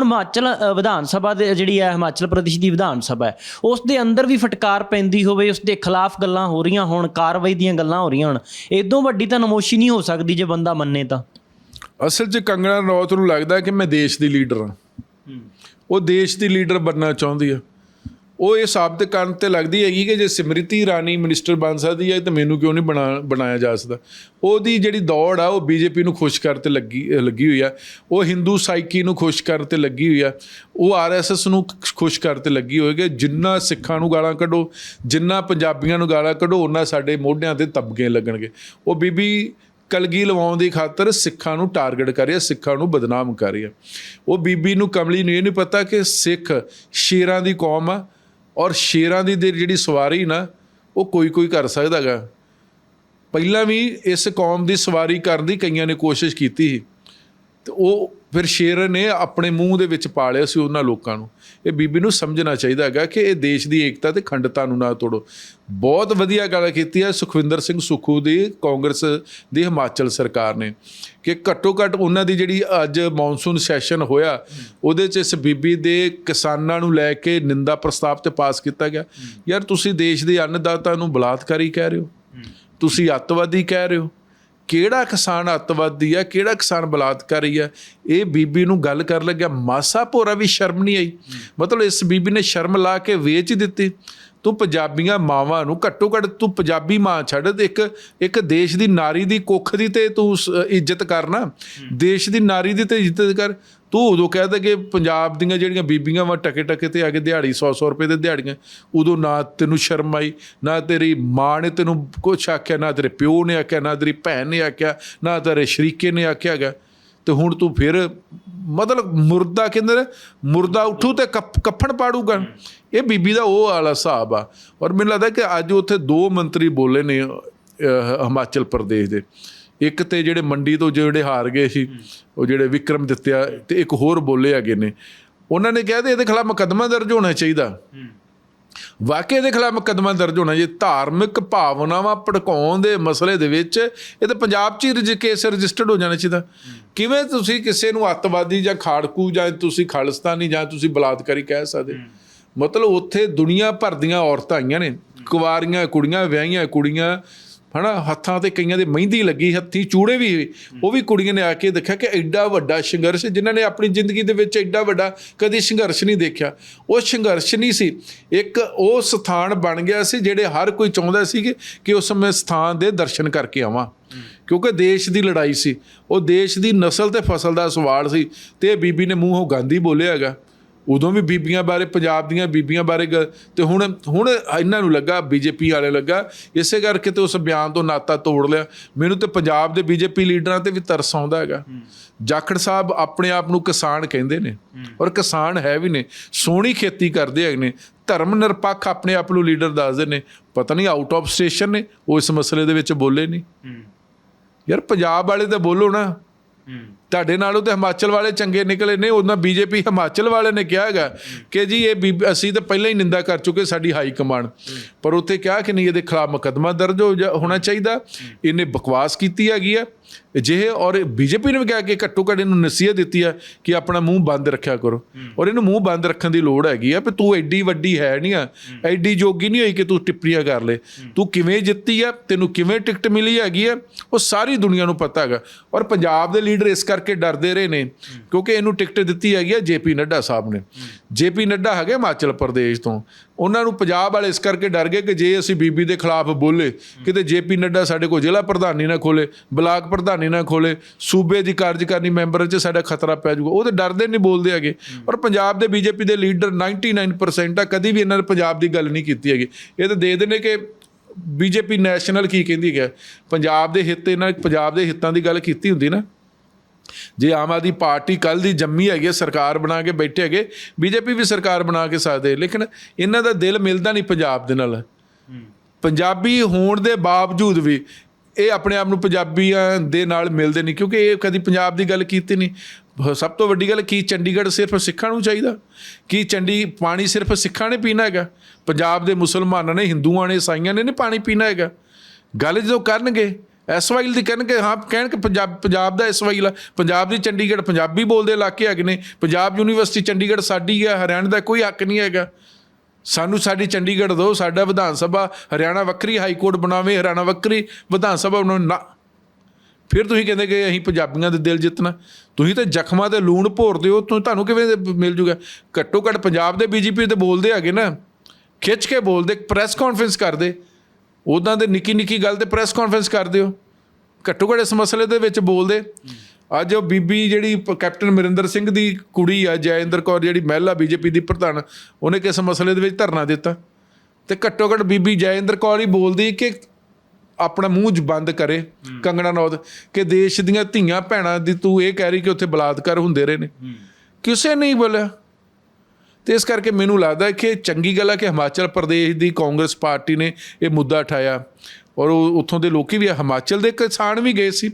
ਹੁਣ ਹਿਮਾਚਲ ਵਿਧਾਨ ਸਭਾ ਦੇ ਜਿਹੜੀ ਹੈ ਹਿਮਾਚਲ ਪ੍ਰਦੇਸ਼ ਦੀ ਵਿਧਾਨ ਸਭਾ ਹੈ ਉਸ ਦੇ ਅੰਦਰ ਵੀ ਫਟਕਾਰ ਪੈਂਦੀ ਹੋਵੇ ਉਸ ਦੇ ਖਿਲਾਫ ਗੱਲਾਂ ਹੋ ਰਹੀਆਂ ਹੋਣ ਕਾਰਵਾਈ ਦੀਆਂ ਗੱਲਾਂ ਹੋ ਰਹੀਆਂ ਹੋਣ ਇਦੋਂ ਵੱਡੀ ਤਾਂ ਨਮੋਸ਼ੀ ਨਹੀਂ ਹੋ ਸਕਦੀ ਜੇ ਬੰਦਾ ਮੰਨੇ ਤਾਂ। ਅਸਲ 'ਚ ਕੰਗਣਾ ਰਣੌਤ ਨੂੰ ਲੱਗਦਾ ਕਿ ਮੈਂ ਦੇਸ਼ ਦੀ ਲੀਡਰ ਹਾਂ। ਉਹ ਦੇਸ਼ ਦੀ ਲੀਡਰ ਬਣਨਾ ਚਾਹੁੰਦੀ ਆ। ਉਹ ਇਹ ਸਾਬਤ ਕਰਨ ਤੇ ਲੱਗਦੀ ਹੈਗੀ ਕਿ ਜੇ ਸਿਮਰਿਤੀ ਰਾਣੀ ਮਿਨਿਸਟਰ ਬਣ ਸਕਦੀ ਹੈ ਤਾਂ ਮੈਨੂੰ ਕਿਉਂ ਨਹੀਂ ਬਣਾ, ਬਣਾਇਆ ਜਾ ਸਕਦਾ। ਉਹਦੀ ਜਿਹੜੀ ਦੌੜ ਆ, ਉਹ ਬੀਜੇਪੀ ਨੂੰ ਖੁਸ਼ ਕਰਨ ਤੇ ਲੱਗੀ ਲੱਗੀ ਹੋਈ ਆ। ਉਹ ਹਿੰਦੂ ਸਾਈਕੀ ਨੂੰ ਖੁਸ਼ ਕਰਨ ਤੇ ਲੱਗੀ ਹੋਈ ਆ। ਉਹ ਆਰਐਸਐਸ ਨੂੰ ਖੁਸ਼ ਕਰਨ ਤੇ ਲੱਗੀ ਹੋਈ ਕਿ ਜਿੰਨਾ ਸਿੱਖਾਂ ਨੂੰ ਗਾਲਾਂ ਕੱਢੋ, ਜਿੰਨਾ ਪੰਜਾਬੀਆਂ ਨੂੰ ਗਾਲਾਂ ਕੱਢੋ ਉਹਨਾਂ ਸਾਡੇ ਮੋਢਿਆਂ ਤੇ ਤਬਕੇ ਲੱਗਣਗੇ। ਉਹ ਬੀਬੀ ਕਲਗੀ ਲਵਾਉਣ ਦੀ ਖਾਤਰ ਸਿੱਖਾਂ ਨੂੰ ਟਾਰਗੇਟ ਕਰ ਰਿਹਾ ਸਿੱਖਾਂ ਨੂੰ ਬਦਨਾਮ ਕਰ ਰਹੀ ਹੈ ਉਹ ਬੀਬੀ ਨੂੰ ਕਮਲੀ ਨੂੰ ਇਹ ਨਹੀਂ ਪਤਾ ਕਿ ਸਿੱਖ ਸ਼ੇਰਾਂ ਦੀ ਕੌਮ ਆ ਔਰ ਸ਼ੇਰਾਂ ਦੀ ਦੇ- ਜਿਹੜੀ ਸਵਾਰੀ ਨਾ, ਉਹ ਕੋਈ ਕੋਈ ਕਰ ਸਕਦਾਗਾ ਪਹਿਲਾਂ ਵੀ ਇਸ ਕੌਮ ਦੀ ਸਵਾਰੀ ਕਰਨ ਦੀ ਕਈਆਂ ਨੇ ਕੋਸ਼ਿਸ਼ ਕੀਤੀ ਸੀ। ਤੇ ਉਹ ਫਿਰ ਸ਼ੇਰ ਨੇ ਆਪਣੇ ਮੂੰਹ ਦੇ ਵਿੱਚ ਪਾਲਿਆ ਸੀ ਉਹਨਾਂ ਲੋਕਾਂ ਨੂੰ। ਇਹ ਬੀਬੀ ਨੂੰ ਸਮਝਣਾ ਚਾਹੀਦਾ ਹੈਗਾ ਕਿ ਇਹ ਦੇਸ਼ ਦੀ ਏਕਤਾ ਤੇ ਖੰਡਤਾ ਨੂੰ ਨਾ ਤੋੜੋ। ਬਹੁਤ ਵਧੀਆ ਗੱਲ ਕੀਤੀ ਹੈ ਸੁਖਵਿੰਦਰ ਸਿੰਘ ਸੁਖੂ ਦੀ ਕਾਂਗਰਸ ਦੀ ਹਿਮਾਚਲ ਸਰਕਾਰ ਨੇ ਕਿ ਘੱਟੋ ਘੱਟ ਉਹਨਾਂ ਦੀ ਜਿਹੜੀ ਅੱਜ ਮੌਨਸੂਨ ਸੈਸ਼ਨ ਹੋਇਆ ਉਹਦੇ 'ਚ ਇਸ ਬੀਬੀ ਦੇ ਕਿਸਾਨਾਂ ਨੂੰ ਲੈ ਕੇ ਨਿੰਦਾ ਪ੍ਰਸਤਾਵ ਤੇ ਪਾਸ ਕੀਤਾ ਗਿਆ। ਯਾਰ ਤੁਸੀਂ ਦੇਸ਼ ਦੇ ਅੰਨਦਾਤਾ ਨੂੰ ਬਲਾਤਕਾਰੀ ਕਹਿ ਰਹੇ ਹੋ। ਤੁਸੀਂ ਅੱਤਵਾਦੀ ਕਹਿ ਰਹੇ ਹੋ। ਕਿਹੜਾ ਕਿਸਾਨ ਅੱਤਵਾਦੀ ਆ, ਕਿਹੜਾ ਕਿਸਾਨ ਬਲਾਤਕਾਰੀ ਆ? ਇਹ ਬੀਬੀ ਨੂੰ ਗੱਲ ਕਰਨ ਲੱਗਿਆ, ਮਾਸਾ ਭੋਰਾ ਵੀ ਸ਼ਰਮ ਨਹੀਂ ਆਈ। ਮਤਲਬ ਇਸ ਬੀਬੀ ਨੇ ਸ਼ਰਮ ਲਾ ਕੇ ਵੇਚ ਦਿੱਤੀ। ਤੂੰ ਪੰਜਾਬੀਆਂ ਮਾਵਾਂ ਨੂੰ ਘੱਟੋ ਘੱਟ ਤੂੰ ਪੰਜਾਬੀ ਮਾਂ ਛੱਡ ਇੱਕ ਇੱਕ ਦੇਸ਼ ਦੀ ਨਾਰੀ ਦੀ ਕੁੱਖ ਦੀ ਤੇ ਤੂੰ ਇੱਜ਼ਤ ਕਰਨਾ ਦੇਸ਼ ਦੀ ਨਾਰੀ ਦੀ ਤੇ ਇੱਜ਼ਤ ਕਰ। ਤੂੰ ਉਦੋਂ ਕਹਿ ਕਿ ਪੰਜਾਬ ਦੀਆਂ ਜਿਹੜੀਆਂ ਬੀਬੀਆਂ ਵਾ ਟਕੇ ਟਕੇ ਤੇ ਆ ਕੇ ਦਿਹਾੜੀ 100 100 ਰੁਪਏ ਦੇ ਦਿਹਾੜੀਆਂ ਉਦੋਂ ਨਾ ਤੈਨੂੰ ਸ਼ਰਮ ਆਈ ਨਾ ਤੇਰੀ ਮਾਂ ਨੇ ਤੈਨੂੰ ਕੁਛ ਆਖਿਆ ਨਾ ਤੇਰੇ ਪਿਓ ਨੇ ਆਖਿਆ ਨਾ ਤੇਰੀ ਭੈਣ ਨੇ ਆਖਿਆ ਨਾ ਤੇਰੇ ਸ਼ਰੀਕੇ ਨੇ ਆਖਿਆ ਹੈਗਾ। ਤੇ ਹੁਣ ਤੂੰ ਫਿਰ ਮਤਲਬ ਮੁਰਦਾ ਕਹਿੰਦੇ ਨੇ ਮੁਰਦਾ ਉੱਠੂ ਤੇ ਕੱਪ- ਕੱਫਣ ਪਾੜੂਗਾ। ਇਹ ਬੀਬੀ ਦਾ ਉਹ ਵਾਲਾ ਹਿਸਾਬ ਆ। ਔਰ ਮੈਨੂੰ ਲੱਗਦਾ ਕਿ ਅੱਜ ਉੱਥੇ ਦੋ ਮੰਤਰੀ ਬੋਲੇ ਨੇ ਹਿਮਾਚਲ ਪ੍ਰਦੇਸ਼ ਦੇ। ਇੱਕ ਤੇ ਜਿਹੜੇ ਮੰਡੀ ਤੋਂ ਜਿਹੜੇ ਹਾਰ ਗਏ ਸੀ, ਉਹ ਜਿਹੜੇ ਵਿਕਰਮ ਦਿੱਤਿਆ ਤੇ ਇੱਕ ਹੋਰ ਬੋਲੇ ਹੈਗੇ ਨੇ। ਉਹਨਾਂ ਨੇ ਕਿਹਾ ਤੇ ਇਹਦੇ ਖਿਲਾਫ ਮੁਕੱਦਮਾ ਦਰਜ ਹੋਣਾ ਚਾਹੀਦਾ। ਵਾਕਈ ਇਹਦੇ ਖਿਲਾਫ ਮੁਕੱਦਮਾ ਦਰਜ ਹੋਣਾ ਜੇ ਧਾਰਮਿਕ ਭਾਵਨਾਵਾਂ ਭੜਕਾਉਣ ਦੇ ਮਸਲੇ ਦੇ ਵਿੱਚ, ਇਹ ਤਾਂ ਪੰਜਾਬ 'ਚ ਹੀ ਰਜਿ- ਕੇਸ ਰਜਿਸਟਰਡ ਹੋ ਜਾਣਾ ਚਾਹੀਦਾ। ਕਿਵੇਂ ਤੁਸੀਂ ਕਿਸੇ ਨੂੰ ਅੱਤਵਾਦੀ ਜਾਂ ਖਾੜਕੂ ਜਾਂ ਤੁਸੀਂ ਖਾਲਿਸਤਾਨੀ ਜਾਂ ਤੁਸੀਂ ਬਲਾਤਕਾਰੀ ਕਹਿ ਸਕਦੇ? ਮਤਲਬ ਉੱਥੇ ਦੁਨੀਆ ਭਰ ਦੀਆਂ ਔਰਤਾਂ ਆਈਆਂ ਨੇ ਕੁਵਾਰੀਆਂ ਕੁੜੀਆਂ ਵਿਆਹੀਆਂ ਕੁੜੀਆਂ ਹਨਾ ਹੱਥਾਂ ਤੇ ਕਈਆਂ ਦੇ ਮਹਿੰਦੀ ਲੱਗੀ ਹੱਥੀ ਚੂੜੇ ਵੀ। ਉਹ ਵੀ ਕੁੜੀਆਂ ਨੇ ਆ ਕੇ ਦੇਖਿਆ ਕਿ ਐਡਾ ਵੱਡਾ ਸੰਘਰਸ਼ ਜਿਨ੍ਹਾਂ ਨੇ ਆਪਣੀ ਜ਼ਿੰਦਗੀ ਦੇ ਵਿੱਚ ਐਡਾ ਵੱਡਾ ਕਦੀ ਸੰਘਰਸ਼ ਨਹੀਂ ਦੇਖਿਆ। ਉਹ ਸੰਘਰਸ਼ ਨਹੀਂ ਸੀ। ਇੱਕ ਉਹ ਸਥਾਨ ਬਣ ਗਿਆ ਸੀ ਜਿਹੜੇ ਹਰ ਕੋਈ ਚਾਹੁੰਦਾ ਸੀ ਕਿ ਉਸ ਸਮੇਂ ਸਥਾਨ ਦੇ ਦਰਸ਼ਨ ਕਰਕੇ ਆਵਾਂ। ਕਿਉਂਕਿ ਦੇਸ਼ ਦੀ ਲੜਾਈ ਸੀ। ਉਹ ਦੇਸ਼ ਦੀ ਨਸਲ ਤੇ ਫਸਲ ਦਾ ਸਵਾਲ ਸੀ ਤੇ ਇਹ ਬੀਬੀ ਨੇ ਮੂੰਹੋਂ ਗਾਂਧੀ ਬੋਲਿਆ ਹੈਗਾ। ਉਦੋਂ ਵੀ ਬੀਬੀਆਂ ਬਾਰੇ ਪੰਜਾਬ ਦੀਆਂ ਬੀਬੀਆਂ ਬਾਰੇ ਤੇ ਹੁਣ ਹੁਣ ਇਹਨਾਂ ਨੂੰ ਲੱਗਾ ਬੀਜੇਪੀ ਵਾਲੇ ਲੱਗਾ ਇਸੇ ਕਰਕੇ ਤੇ ਉਸ ਬਿਆਨ ਤੋਂ ਨਾਤਾ ਤੋੜ ਲਿਆ। ਮੈਨੂੰ ਤੇ ਪੰਜਾਬ ਦੇ ਬੀਜੇਪੀ ਲੀਡਰਾਂ ਤੇ ਵੀ ਤਰਸ ਆਉਂਦਾ ਹੈਗਾ। ਜਾਖੜ ਸਾਹਿਬ ਆਪਣੇ ਆਪ ਨੂੰ ਕਿਸਾਨ ਕਹਿੰਦੇ ਨੇ ਔਰ ਕਿਸਾਨ ਹੈ ਵੀ ਨੇ ਸੋਹਣੀ ਖੇਤੀ ਕਰਦੇ ਹੈਗੇ ਨੇ ਧਰਮ ਨਿਰਪੱਖ ਆਪਣੇ ਆਪ ਨੂੰ ਲੀਡਰ ਦੱਸਦੇ ਨੇ। ਪਤਾ ਨਹੀਂ ਆਊਟ ਆਫ ਸਟੇਸ਼ਨ ਨੇ ਉਹ ਇਸ ਮਸਲੇ ਦੇ ਵਿੱਚ ਬੋਲੇ ਨਹੀਂ। ਯਾਰ ਪੰਜਾਬ ਵਾਲੇ ਤਾਂ ਬੋਲੋ ਨਾ। ਤੁਹਾਡੇ ਨਾਲੋਂ ਤੇ ਹਿਮਾਚਲ ਵਾਲੇ ਚੰਗੇ ਨਿਕਲੇ ਨੇ, ਉਹਨਾਂ ਬੀਜੇਪੀ ਹਿਮਾਚਲ ਵਾਲੇ ਨੇ ਕਿਹਾ ਹੈਗਾ ਕਿ ਜੀ ਇਹ ਬੀ- ਅਸੀਂ ਤਾਂ ਪਹਿਲਾਂ ਹੀ ਨਿੰਦਾ ਕਰ ਚੁੱਕੇ ਸਾਡੀ ਹਾਈ ਕਮਾਂਡ। ਪਰ ਉੱਥੇ ਕਿਹਾ ਕਿ ਨਹੀਂ, ਇਹਦੇ ਖਿਲਾਫ ਮੁਕੱਦਮਾ ਦਰਜ ਹੋ ਜਾ- ਹੋਣਾ ਚਾਹੀਦਾ। ਇਹਨੇ ਬਕਵਾਸ ਕੀਤੀ ਹੈਗੀ ਆ। ਜਿਹੇ ਔਰ ਬੀਜੇਪੀ ਨੇ ਵੀ ਕਿਹਾ ਕਿ ਘੱਟੋ ਘੱਟ ਇਹਨੂੰ ਨਸੀਹਤ ਦਿੱਤੀ ਆ ਕਿ ਆਪਣਾ ਮੂੰਹ ਬੰਦ ਰੱਖਿਆ ਕਰੋ। ਔਰ ਇਹਨੂੰ ਮੂੰਹ ਬੰਦ ਰੱਖਣ ਦੀ ਲੋੜ ਹੈਗੀ ਆ ਵੀ ਤੂੰ ਐਡੀ ਵੱਡੀ ਹੈ ਨਹੀਂ ਆ, ਐਡੀ ਜੋਗੀ ਨਹੀਂ ਹੋਈ ਕਿ ਤੂੰ ਟਿੱਪਣੀਆਂ ਕਰ ਲੈ। ਤੂੰ ਕਿਵੇਂ ਜਿੱਤੀ ਆ, ਤੈਨੂੰ ਕਿਵੇਂ ਟਿਕਟ ਮਿਲੀ ਹੈਗੀ ਆ, ਉਹ ਸਾਰੀ ਦੁਨੀਆ ਨੂੰ ਪਤਾ ਹੈਗਾ। ਔਰ ਪੰਜਾਬ ਦੇ ਲੀਡਰ ਇਸ ਕਰ ਕਰਕੇ ਡਰਦੇ ਰਹੇ ਨੇ, ਕਿਉਂਕਿ ਇਹਨੂੰ ਟਿਕਟ ਦਿੱਤੀ ਹੈਗੀ ਆ ਜੇਪੀ ਨੱਡਾ ਸਾਹਿਬ ਨੇ। ਜੇਪੀ ਨੱਡਾ ਹੈਗੇ ਹਿਮਾਚਲ ਪ੍ਰਦੇਸ਼ ਤੋਂ। ਉਹਨਾਂ ਨੂੰ ਪੰਜਾਬ ਵਾਲੇ ਇਸ ਕਰਕੇ ਡਰ ਗਏ ਕਿ ਜੇ ਅਸੀਂ ਬੀਬੀ ਦੇ ਖਿਲਾਫ ਬੋਲੇ, ਕਿਤੇ ਜੇਪੀ ਨੱਡਾ ਸਾਡੇ ਕੋਲ ਜ਼ਿਲ੍ਹਾ ਪ੍ਰਧਾਨੀ ਨਾ ਖੋਲੇ, ਬਲਾਕ ਪ੍ਰਧਾਨੀ ਨਾ ਖੋਲੇ, ਸੂਬੇ ਦੀ ਕਾਰਜਕਾਰਨੀ ਮੈਂਬਰ 'ਚ ਸਾਡਾ ਖਤਰਾ ਪੈ ਜਾਊਗਾ। ਉਹ ਤਾਂ ਡਰਦੇ ਨਹੀਂ ਬੋਲਦੇ ਹੈਗੇ। ਔਰ ਪੰਜਾਬ ਦੇ ਬੀਜੇਪੀ ਦੇ ਲੀਡਰ 99% ਆ, ਕਦੀ ਵੀ ਇਹਨਾਂ ਨੇ ਪੰਜਾਬ ਦੀ ਗੱਲ ਨਹੀਂ ਕੀਤੀ ਹੈਗੀ। ਇਹ ਤਾਂ ਦੇ ਨੇ ਕਿ ਬੀਜੇਪੀ ਨੈਸ਼ਨਲ ਕੀ ਕਹਿੰਦੀ ਹੈ ਪੰਜਾਬ ਦੇ ਹਿੱਤ ਇਹਨਾਂ ਪੰਜਾਬ ਦੇ ਹਿੱਤਾਂ ਦੀ ਗੱਲ ਕੀਤੀ ਹੁੰਦੀ ਨਾ। ਜੇ ਆਮ ਆਦਮੀ ਪਾਰਟੀ ਕੱਲ ਦੀ ਜੰਮੀ ਹੈਗੀ ਹੈ, ਸਰਕਾਰ ਬਣਾ ਕੇ ਬੈਠੇ ਹੈਗੇ ਬੀਜੇਪੀ ਵੀ ਸਰਕਾਰ ਬਣਾ ਕੇ ਸਕਦੇ ਲੇਕਿਨ ਇਹਨਾਂ ਦਾ ਦਿਲ ਮਿਲਦਾ ਨਹੀਂ ਪੰਜਾਬ ਦੇ ਨਾਲ। ਪੰਜਾਬੀ ਹੋਣ ਦੇ ਬਾਵਜੂਦ ਵੀ ਇਹ ਆਪਣੇ ਆਪ ਨੂੰ ਪੰਜਾਬੀਆਂ ਦੇ ਨਾਲ ਮਿਲਦੇ ਨਹੀਂ ਕਿਉਂਕਿ ਇਹ ਕਦੀ ਪੰਜਾਬ ਦੀ ਗੱਲ ਕੀਤੀ ਨਹੀਂ। ਸਭ ਤੋਂ ਵੱਡੀ ਗੱਲ ਕੀ ਚੰਡੀਗੜ੍ਹ ਸਿਰਫ ਸਿੱਖਾਂ ਨੂੰ ਚਾਹੀਦਾ? ਕੀ ਚੰਡੀ ਪਾਣੀ ਸਿਰਫ ਸਿੱਖਾਂ ਨੇ ਪੀਣਾ ਹੈਗਾ? ਪੰਜਾਬ ਦੇ ਮੁਸਲਮਾਨਾਂ ਨੇ ਹਿੰਦੂਆਂ ਨੇ ਈਸਾਈਆਂ ਨੇ ਨਹੀਂ ਪਾਣੀ ਪੀਣਾ ਹੈਗਾ? ਗੱਲ ਜਦੋਂ ਕਰਨਗੇ ਐਸਵਾਈਲ ਦੀ ਕਹਿਣਗੇ, ਹਾਂ ਕਹਿਣ ਕਿ ਪੰਜਾਬ ਪੰਜਾਬ ਦਾ ਐਸਵਾਈਲ ਆ। ਪੰਜਾਬ ਦੀ ਚੰਡੀਗੜ੍ਹ ਪੰਜਾਬੀ ਬੋਲਦੇ ਇਲਾਕੇ ਹੈਗੇ ਨੇ। ਪੰਜਾਬ ਯੂਨੀਵਰਸਿਟੀ ਚੰਡੀਗੜ੍ਹ ਸਾਡੀ ਆ, ਹਰਿਆਣਾ ਦਾ ਕੋਈ ਹੱਕ ਨਹੀਂ ਹੈਗਾ। ਸਾਨੂੰ ਸਾਡੀ ਚੰਡੀਗੜ੍ਹ ਦਿਓ ਸਾਡਾ ਵਿਧਾਨ ਸਭਾ, ਹਰਿਆਣਾ ਵੱਖਰੀ, ਹਾਈ ਕੋਰਟ ਬਣਾਵੇ, ਹਰਿਆਣਾ ਵੱਖਰੀ, ਵਿਧਾਨ ਸਭਾ ਬਣਾਵੇ ਨਾ। ਫਿਰ ਤੁਸੀਂ ਕਹਿੰਦੇ ਕਿ ਅਸੀਂ ਪੰਜਾਬੀਆਂ ਦੇ ਦਿਲ ਜਿੱਤਣਾ। ਤੁਸੀਂ ਤਾਂ ਜ਼ਖਮਾਂ ਤੇ ਲੂਣ ਭੋਰਦੇ ਹੋ ਤੁਹਾਨੂੰ ਕਿਵੇਂ ਮਿਲ ਜੂਗਾ? ਘੱਟੋ ਘੱਟ ਪੰਜਾਬ ਦੇ ਬੀਜੇਪੀ ਤੇ ਬੋਲਦੇ ਹੈਗੇ ਨਾ। ਖਿੱਚ ਕੇ ਬੋਲਦੇ ਪ੍ਰੈਸ ਕਾਨਫਰੰਸ ਕਰਦੇ। ਉਦਾਂ ਦੇ ਨਿੱਕੀ ਨਿੱਕੀ ਗੱਲ ਤੇ ਪ੍ਰੈਸ ਕਾਨਫਰੰਸ ਕਰਦੇ ਹੋ। ਘੱਟੋ ਘੱਟ ਇਸ ਮਸਲੇ ਦੇ ਵਿੱਚ ਬੋਲਦੇ। ਅੱਜ ਉਹ ਬੀਬੀ ਜਿਹੜੀ ਕੈਪਟਨ ਮਰਿੰਦਰ ਸਿੰਘ ਦੀ ਕੁੜੀ ਆ ਜੈਇੰਦਰ ਕੌਰ ਜਿਹੜੀ ਮਹਿਲਾ ਬੀਜੇਪੀ ਦੀ ਪ੍ਰਧਾਨ ਉਹਨੇ ਕਿਸ ਮਸਲੇ ਦੇ ਵਿੱਚ ਧਰਨਾ ਦਿੱਤਾ। ਤੇ ਘੱਟੋ ਘੱਟ ਬੀਬੀ ਜੈਇੰਦਰ ਕੌਰ ਹੀ ਬੋਲਦੀ ਕਿ ਆਪਣਾ ਮੂੰਹ ਜ ਬੰਦ ਕਰੇ ਕੰਗਣਾ ਨੌਦ ਕਿ ਦੇਸ਼ ਦੀਆਂ ਧੀਆਂ ਭੈਣਾਂ ਦੀ ਤੂੰ ਇਹ ਕਹਿ ਰਹੀ ਕਿ ਉੱਥੇ ਬਲਾਤਕਾਰ ਹੁੰਦੇ ਰਹੇ ਨੇ। ਕਿਸੇ ਨਹੀਂ ਬੋਲਿਆ। ਤੇ ਇਸ ਕਰਕੇ ਮੈਨੂੰ ਲੱਗਦਾ ਕਿ ਚੰਗੀ ਗੱਲ ਹੈ ਕਿ ਹਿਮਾਚਲ ਪ੍ਰਦੇਸ਼ ਦੀ ਕਾਂਗਰਸ ਪਾਰਟੀ ਨੇ ਇਹ ਮੁੱਦਾ ਉਠਾਇਆ ਔਰ ਉਹ ਉੱਥੋਂ ਦੇ ਲੋਕੀ ਵੀ ਹਿਮਾਚਲ ਦੇ ਕਿਸਾਨ ਵੀ ਗਏ ਸੀ।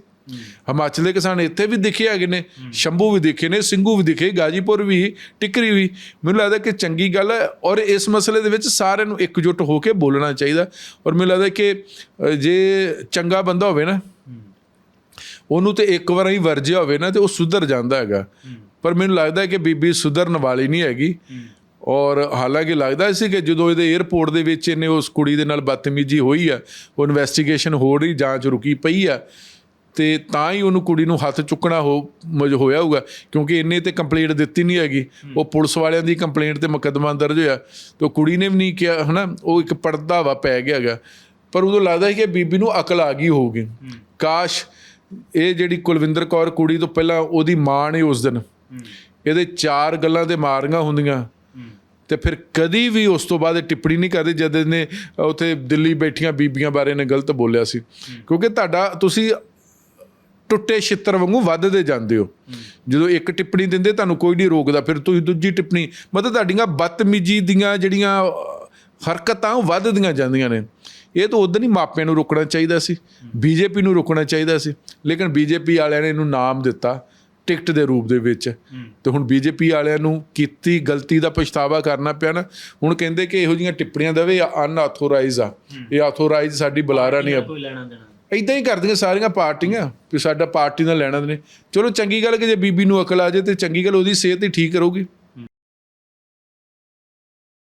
ਹਿਮਾਚਲ ਦੇ ਕਿਸਾਨ ਇੱਥੇ ਵੀ ਦਿਖੇ ਹੈਗੇ ਨੇ, ਸ਼ੰਭੂ ਵੀ ਦਿਖੇ ਨੇ, ਸਿੰਘੂ ਵੀ ਦਿਖੇ, ਗਾਜੀਪੁਰ ਵੀ, ਟਿਕਰੀ ਵੀ। ਮੈਨੂੰ ਲੱਗਦਾ ਕਿ ਚੰਗੀ ਗੱਲ ਹੈ ਔਰ ਇਸ ਮਸਲੇ ਦੇ ਵਿੱਚ ਸਾਰਿਆਂ ਨੂੰ ਇਕਜੁੱਟ ਹੋ ਕੇ ਬੋਲਣਾ ਚਾਹੀਦਾ। ਔਰ ਮੈਨੂੰ ਲੱਗਦਾ ਕਿ ਜੇ ਚੰਗਾ ਬੰਦਾ ਹੋਵੇ ਨਾ, ਉਹਨੂੰ ਤੇ ਇੱਕ ਵਾਰ ਹੀ ਵਰਜਿਆ ਹੋਵੇ ਨਾ ਤੇ ਉਹ ਸੁਧਰ ਜਾਂਦਾ ਹੈਗਾ। ਪਰ ਮੈਨੂੰ ਲੱਗਦਾ ਹੈ ਕਿ ਬੀਬੀ ਸੁਧਰਨ ਵਾਲੀ ਨਹੀਂ ਹੈਗੀ। ਔਰ ਹਾਲਾਂਕਿ ਲੱਗਦਾ ਸੀ ਕਿ ਜਦੋਂ ਇਹਦੇ 에ਅਰਪੋਰਟ ਦੇ ਵਿੱਚ ਇਹਨੇ ਉਸ ਕੁੜੀ ਦੇ ਨਾਲ ਬਦਤਮੀਜ਼ੀ ਹੋਈ ਆ ਉਹ ਇਨਵੈਸਟੀਗੇਸ਼ਨ ਹੋ ਰਹੀ ਜਾਂਚ ਰੁਕੀ ਪਈ ਆ ਤੇ ਤਾਂ ਹੀ ਉਹਨੂੰ ਕੁੜੀ ਨੂੰ ਹੱਥ ਚੁੱਕਣਾ ਹੋ ਮਜ ਹੋਇਆ ਹੋਊਗਾ ਕਿਉਂਕਿ ਇਹਨੇ ਤੇ ਕੰਪਲੇਂਟ ਦਿੱਤੀ ਨਹੀਂ ਹੈਗੀ। ਉਹ ਪੁਲਿਸ ਵਾਲਿਆਂ ਦੀ ਕੰਪਲੇਂਟ ਤੇ ਮੁਕੱਦਮਾ ਦਰਜ ਹੋਇਆ ਤੇ ਕੁੜੀ ਨੇ ਵੀ ਨਹੀਂ ਕਿਹਾ ਹਨਾ ਉਹ ਇੱਕ ਪਰਦਾ ਵਾ ਪੈ ਗਿਆ ਹੈਗਾ। ਪਰ ਉਦੋਂ ਲੱਗਦਾ ਸੀ ਕਿ ਬੀਬੀ ਨੂੰ ਅਕਲ ਆ ਗਈ ਹੋਊਗੀ। ਕਾਸ਼ ਇਹ ਜਿਹੜੀ ਕੁਲਵਿੰਦਰ ਕੌਰ ਕੁੜੀ ਤੋਂ ਪਹਿਲਾਂ ਉਹਦੀ ਮਾਂ ਨੇ ਉਸ ਦਿਨ ਇਹਦੇ ਚਾਰ ਗੱਲਾਂ ਤੇ ਮਾਰੀਆਂ ਹੁੰਦੀਆਂ। ਤੇ ਫਿਰ ਕਦੀ ਵੀ ਉਸ ਤੋਂ ਬਾਅਦ ਟਿੱਪਣੀ ਨਹੀਂ ਕਰਦੇ ਜਦ ਇਹਨੇ ਉੱਥੇ ਦਿੱਲੀ ਬੈਠੀਆਂ ਬੀਬੀਆਂ ਬਾਰੇ ਨੇ ਗਲਤ ਬੋਲਿਆ ਸੀ। ਕਿਉਂਕਿ ਤੁਹਾਡਾ ਤੁਸੀਂ ਟੁੱਟੇ ਛਿੱਤਰ ਵਾਂਗੂ ਵੱਧਦੇ ਜਾਂਦੇ ਹੋ। ਜਦੋਂ ਇੱਕ ਟਿੱਪਣੀ ਦਿੰਦੇ ਤੁਹਾਨੂੰ ਕੋਈ ਨਹੀਂ ਰੋਕਦਾ ਫਿਰ ਤੁਸੀਂ ਦੂਜੀ ਟਿੱਪਣੀ ਮਤਲਬ ਤੁਹਾਡੀਆਂ ਬਦਤਮੀਜੀ ਦੀਆਂ ਜਿਹੜੀਆਂ ਹਰਕਤਾਂ ਉਹ ਵੱਧਦੀਆਂ ਜਾਂਦੀਆਂ ਨੇ। ਇਹ ਤਾਂ ਉਦੋਂ ਹੀ ਮਾਪਿਆਂ ਨੂੰ ਰੋਕਣਾ ਚਾਹੀਦਾ ਸੀ ਬੀਜੇਪੀ ਨੂੰ ਰੋਕਣਾ ਚਾਹੀਦਾ ਸੀ। ਲੇਕਿਨ ਬੀਜੇਪੀ ਵਾਲਿਆਂ ਨੇ ਇਹਨੂੰ ਨਾਮ ਦਿੱਤਾ। ਟਿਕਟ ਦੇ ਰੂਪ ਦੇ ਵਿੱਚ। ਤੇ ਹੁਣ ਬੀਜੇਪੀ ਵਾਲਿਆਂ ਨੂੰ ਕੀਤੀ ਗਲਤੀ ਦਾ ਪਛਤਾਵਾ ਕਰਨਾ ਪਿਆ ਨਾ। ਹੁਣ ਕਹਿੰਦੇ ਕਿ ਇਹੋ ਜਿਹੀਆਂ ਟਿੱਪਣੀਆਂ ਦੇਵੇ ਅਨਆਥੋਰਾਈਜ਼ ਆ। ਇਹ ਆਥੋਰਾਈਜ਼ ਸਾਡੀ ਬੁਲਾਰਾ ਨਹੀਂ ਆ। ਕੋਈ ਲੈਣਾ ਦੇਣਾ। ਇਦਾਂ ਹੀ ਕਰਦੀਆਂ ਸਾਰੀਆਂ ਪਾਰਟੀਆਂ ਵੀ ਸਾਡਾ ਪਾਰਟੀ ਨਾਲ ਲੈਣਾ ਨੇ ਚਲੋ ਚੰਗੀ ਗੱਲ ਕਿ ਜੇ ਬੀਬੀ ਨੂੰ ਅਕਲ ਆ ਜਾਏ ਤੇ ਚੰਗੀ ਗੱਲ ਉਹਦੀ ਸਿਹਤ ਹੀ ਠੀਕ ਰਹੂਗੀ।